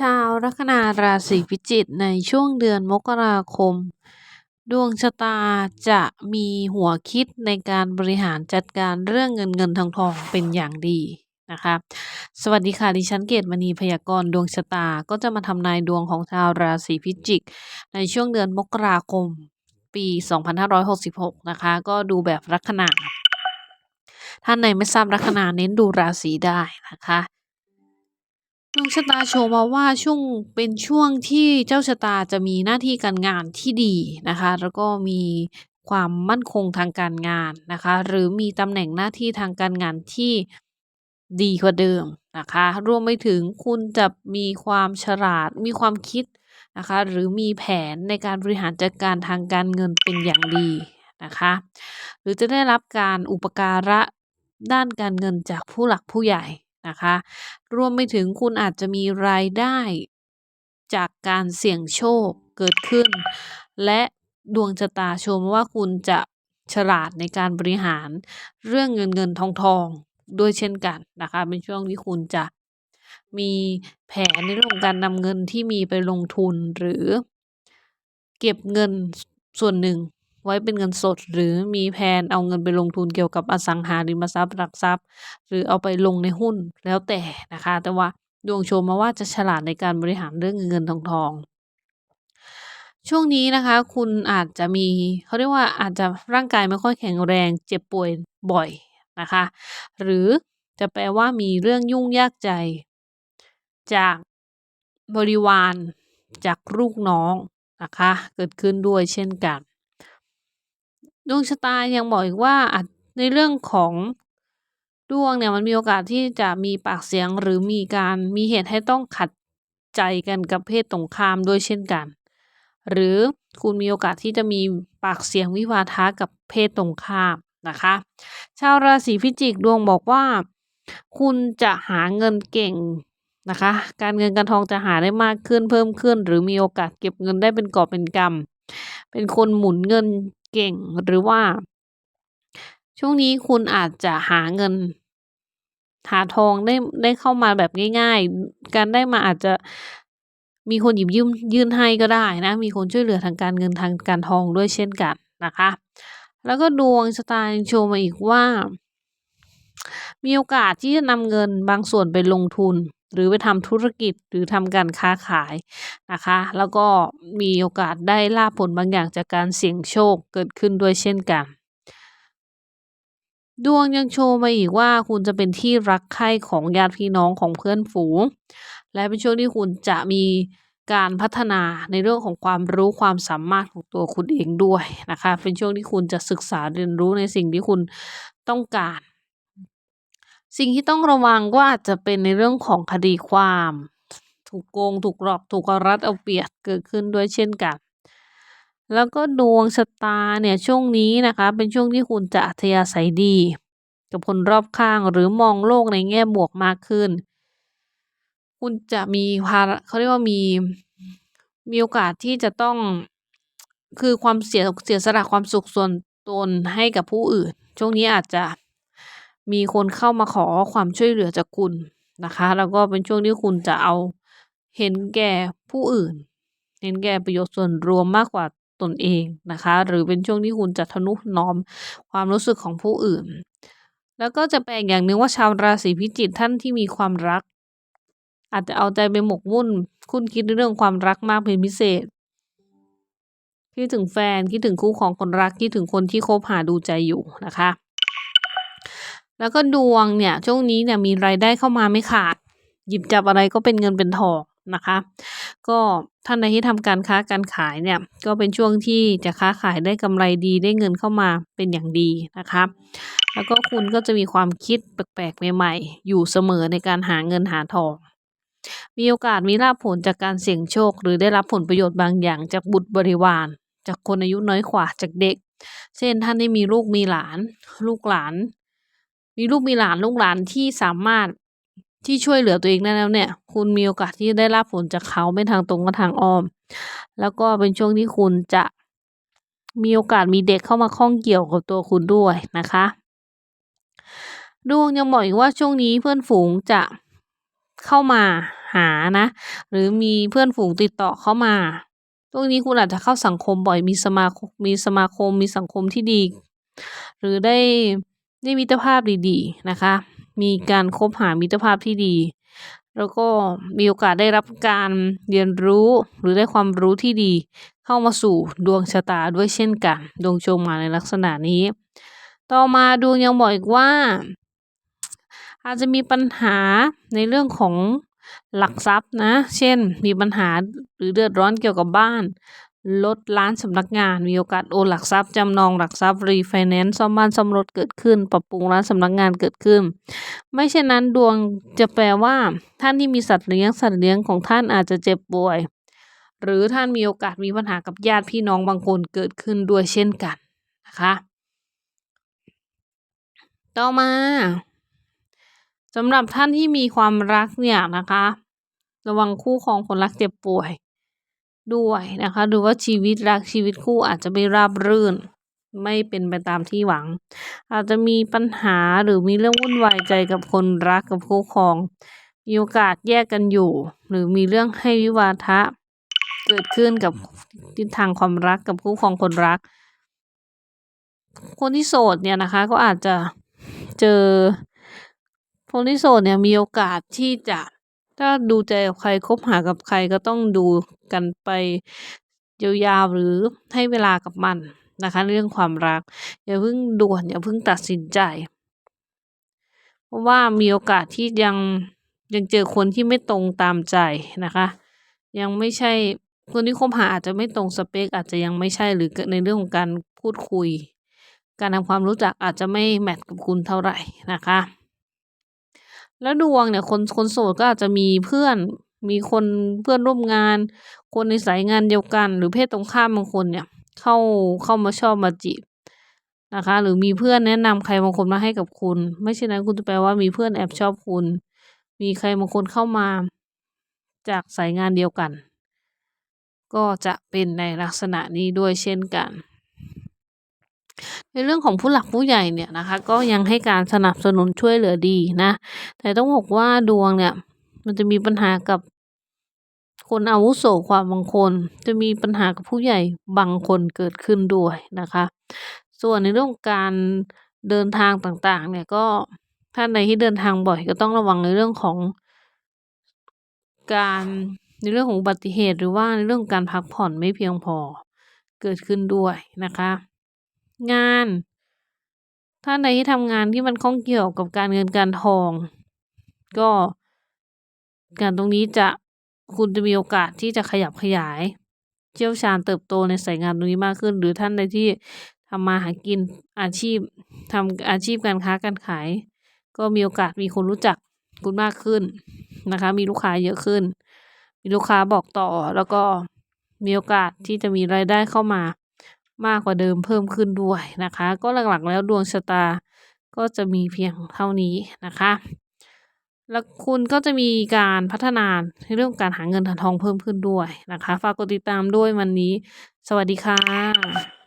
ชาวลัคนาราศีพิจิกในช่วงเดือนมกราคม ดวงชะตาจะมีหัวคิดในการบริหารจัดการเรื่องเงินเงินทองทองเป็นอย่างดีนะคะสวัสดีค่ะดิฉันเกตมณีพยากรณ์ดวงชะตาก็จะมาทำนายดวงของชาวราศีพิจิก ในช่วงเดือนมกราคม ปี 2566 นะคะ ก็ดูแบบลัคนาท่านไหนไม่ทราบลัคนาเน้นดูราศีได้นะคะ ดวงชะตาโชว์มาว่าช่วงเป็นช่วงที่เจ้าชะตาจะมีหน้าที่การงานที่ดีนะคะ แล้วก็มีความมั่นคงทางการงานนะคะ หรือมีตำแหน่งหน้าที่ทางการงานที่ดีกว่าเดิมนะคะ รวมไปถึงคุณจะมีความฉลาดมีความคิดนะคะ หรือมีแผนในการบริหารจัดการทางการเงินเป็นอย่างดีนะคะ หรือจะได้รับการอุปการะด้านการเงินจากผู้หลักผู้ใหญ่ นะคะ รวมไปถึงคุณอาจจะมีรายได้ จากการเสี่ยงโชคเกิดขึ้น และดวงชะตาชมว่าคุณจะฉลาดในการบริหารเรื่องเงินเงินทองทองด้วยเช่นกันนะคะ เป็นช่วงที่คุณจะมีแผนในเรื่องของการนำเงินที่มีไปลงทุนหรือ เก็บเงินส่วนหนึ่ง ไว้เป็นเงินสด หรือมีแผนเอาเงินไปลงทุนเกี่ยวกับอสังหาริมทรัพย์หลักทรัพย์ หรือเอาไปลงในหุ้นแล้วแต่นะคะ แต่ว่าดวงโชมมาว่าจะฉลาดในการบริหารเรื่องเงินเงินทองทอง ช่วงนี้นะคะ คุณอาจจะมีเขาเรียกว่าอาจจะร่างกายไม่ค่อยแข็งแรงเจ็บป่วยบ่อยนะคะ หรือจะแปลว่ามีเรื่องยุ่งยากใจ จากบริวารจากลูกน้องนะคะ เกิดขึ้นด้วยเช่นกัน ดวงชะตายังบอกอีกว่าในเรื่องของดวงเนี่ยมันมีโอกาสที่จะมีปากเสียงหรือมีการมีเหตุให้ต้องขัดใจกันกับเพศตรงข้ามด้วยเช่นกัน หรือคุณมีโอกาสที่จะมีปากเสียงวิวาทะกับเพศตรงข้ามนะคะ ชาวราศีพิจิกดวงบอกว่า คุณจะหาเงินเก่งนะคะ การเงินการทองจะหาได้มากขึ้นเพิ่มขึ้น หรือมีโอกาสเก็บเงินได้เป็นกอบเป็นกำเป็นคนหมุนเงิน เก่งหรือว่า ช่วงนี้คุณอาจจะหาเงิน หาทองได้ได้เข้ามาแบบง่าย ๆ การได้มาอาจจะมีคนหยิบยืมยื่นให้ก็ได้นะ มีคนช่วยเหลือทางการเงินทางการทองด้วยเช่นกันนะคะ แล้วก็ดวงชะตาโชว์มาอีกว่า มีโอกาสที่จะนำเงินบางส่วนไปลงทุน หรือไปทำธุรกิจหรือทำการค้าขายนะคะ แล้วก็มีโอกาสได้ลาบผลบางอย่างจากการเสี่ยงโชคเกิดขึ้นด้วยเช่นกัน ดวงยังโชว์มาอีกว่าคุณจะเป็นที่รักใคร่ของญาติพี่น้องของเพื่อนฝูง และเป็นช่วงที่คุณจะมีการพัฒนาในเรื่องของความรู้ความสามารถของตัวคุณเองด้วยนะคะ เป็นช่วงที่คุณจะศึกษาเรียนรู้ในสิ่งที่คุณต้องการ สิ่งที่ต้องระวังก็อาจจะเป็นในเรื่องของคดีความ ถูกโกง ถูกหลอก ถูกรัดเอาเปรียบเกิดขึ้นด้วยเช่นกัน แล้วก็ดวงชะตาเนี่ยช่วงนี้นะคะ เป็นช่วงที่คุณจะอัธยาศัยดี กับคนรอบข้างหรือมองโลกในแง่บวกมากขึ้น คุณจะมีภาระเขาเรียกว่ามีมีโอกาสที่จะต้องคือความเสียเสียสละความสุขส่วนตนให้กับผู้อื่น ช่วงนี้อาจจะ มีคนเข้ามาขอความช่วยเหลือจากคุณนะคะ แล้วก็เป็นช่วงที่คุณจะเอาเห็นแก่ผู้อื่น เห็นแก่ประโยชน์ส่วนรวมมากกว่าตนเองนะคะ หรือเป็นช่วงที่คุณจะทนุถนอมความรู้สึกของผู้อื่น แล้วก็จะแปลกอย่างหนึ่งว่าชาวราศีพิจิกท่านที่มีความรัก อาจจะเอาใจไปหมกมุ่น คุณคิดในเรื่องความรักมากเป็นพิเศษคิดถึงแฟนคิดถึงคู่ของคนรักคิดถึงคนที่คบหาดูใจอยู่นะคะ แล้วก็ดวงเนี่ยช่วงนี้เนี่ยมีรายได้เข้ามาไม่ขาด หยิบจับอะไรก็เป็นเงินเป็นทองนะคะ ก็ท่านใดที่ทำการค้าการขายเนี่ยก็เป็นช่วงที่จะค้าขายได้กำไรดีได้เงินเข้ามาเป็นอย่างดีนะคะ แล้วก็คุณก็จะมีความคิดแปลกๆใหม่ๆ อยู่เสมอในการหาเงินหาทองมีโอกาสมีลาภผลจากการเสี่ยงโชค หรือได้รับผลประโยชน์บางอย่างจากบุตรบริวาร จากคนอายุน้อยกว่าจากเด็ก เช่นท่านได้มีลูกมีหลาน ลูกหลาน มีลูกมีหลานลูกหลานที่สามารถที่ช่วยเหลือตัวเองได้แล้วเนี่ย คุณมีโอกาสที่ได้รับผลจากเขาไม่ทางตรงก็ทางอ้อม แล้วก็เป็นช่วงที่คุณจะมีโอกาสมีเด็กเข้ามาข้องเกี่ยวกับตัวคุณด้วยนะคะดวงยังบอกอีกว่าช่วงนี้เพื่อนฝูงจะเข้ามาหานะ หรือมีเพื่อนฝูงติดต่อเข้ามาช่วงนี้คุณอาจจะเข้าสังคมบ่อยมีสมาคมมีสมาคมมีสังคมที่ดี หรือได้ ได้มิตรภาพดีๆนะคะ มีการคบหามิตรภาพที่ดี แล้วก็มีโอกาสได้รับการเรียนรู้หรือได้ความรู้ที่ดี เข้ามาสู่ดวงชะตาด้วยเช่นกัน ดวงโชงมาในลักษณะนี้ ต่อมาดวงยังบอกอีกว่า อาจจะมีปัญหาในเรื่องของหลักทรัพย์นะ เช่น มีปัญหาหรือเดือดร้อนเกี่ยวกับบ้าน ลดร้านสำนักงาน มีโอกาสโอนหลักทรัพย์จำนองหลักทรัพย์รีไฟแนนซ์ซ่อมบ้านซ่อมรถเกิดขึ้น ปรับปรุงร้านสำนักงานเกิดขึ้น ไม่เช่นนั้นดวงจะแปลว่า ท่านที่มีสัตว์เลี้ยงสัตว์เลี้ยงของท่านอาจจะเจ็บป่วย หรือท่านมีโอกาสมีปัญหากับญาติพี่น้องบางคนเกิดขึ้นด้วยเช่นกันนะคะต่อมาสำหรับท่านที่มีความรักเนี่ยนะคะ ระวังคู่ครองคนรักเจ็บป่วย ด้วยนะคะดูว่าชีวิตรักชีวิตคู่อาจจะไม่ราบรื่น ไม่เป็นไปตามที่หวัง อาจจะมีปัญหาหรือมีเรื่องวุ่นวายใจกับคนรักกับคู่ครอง มีโอกาสแยกกันอยู่ หรือมีเรื่องให้วิวาทะ เกิดขึ้นกับทิศทางความรักกับคู่ครองคนรัก คนที่โสดเนี่ยนะคะ ก็อาจจะเจอคนที่โสดเนี่ยมีโอกาสที่จะ ถ้าดูใจกับใครคบหากับใครก็ต้องดูกันไปยาวๆหรือให้เวลากับมันนะคะเรื่องความรัก อย่าเพิ่งด่วนอย่าเพิ่งตัดสินใจ เพราะว่ามีโอกาสที่ยังยังเจอคนที่ไม่ตรงตามใจนะคะ ยังไม่ใช่คนที่คบหาอาจจะไม่ตรงสเปค อาจจะยังไม่ใช่หรือในเรื่องของการพูดคุย การทำความรู้จักอาจจะไม่แมทกับคุณเท่าไหร่นะคะ แล้วดวงเนี่ยคนคนโสดก็อาจจะมีเพื่อน มีคนเพื่อนร่วมงาน คนในสายงานเดียวกัน หรือเพศตรงข้ามบางคนเนี่ย เข้าเข้ามาชอบมาจีบนะคะ หรือมีเพื่อนแนะนำใครบางคนมาให้กับคุณ ไม่ใช่นั้นคุณจะแปลว่ามีเพื่อนแอบชอบคุณ มีใครบางคนเข้ามา จากสายงานเดียวกัน ก็จะเป็นในลักษณะนี้ด้วยเช่นกัน ในเรื่องของผู้หลักผู้ใหญ่เนี่ยนะคะ ก็ยังให้การสนับสนุนช่วยเหลือดีนะ แต่ต้องบอกว่าดวงเนี่ย มันจะมีปัญหากับคนอาวุโสความบางคน จะมีปัญหากับผู้ใหญ่บางคนเกิดขึ้นด้วยนะคะ ส่วนในเรื่องการเดินทางต่างๆ เนี่ยก็ท่านใดที่เดินทางบ่อยก็ต้องระวังในเรื่องของการในเรื่องของอุบัติเหตุหรือว่าในเรื่องการพักผ่อนไม่เพียงพอเกิดขึ้นด้วยนะคะ งานท่านใดที่ทำงานที่มันข้องเกี่ยวกับการเงินการทอง ก็การตรงนี้จะคุณจะมีโอกาสที่จะขยับขยาย เชี่ยวชาญเติบโตในสายงานตรงนี้มากขึ้น หรือท่านใดที่ทำมาหากินอาชีพทำอาชีพการค้าการขาย ก็มีโอกาสมีคนรู้จักคุณมากขึ้นนะคะ มีลูกค้าเยอะขึ้น มีลูกค้าบอกต่อแล้วก็มีโอกาสที่จะมีรายได้เข้ามา มากกว่าเดิมเพิ่มขึ้นด้วยนะคะ ก็หลักๆแล้วดวงชะตาก็จะมีเพียงเท่านี้นะคะ แล้วคุณก็จะมีการพัฒนาในเรื่องการหาเงินหาทองเพิ่มขึ้นด้วยนะคะ ฝากกดติดตามด้วยวันนี้ สวัสดีค่ะ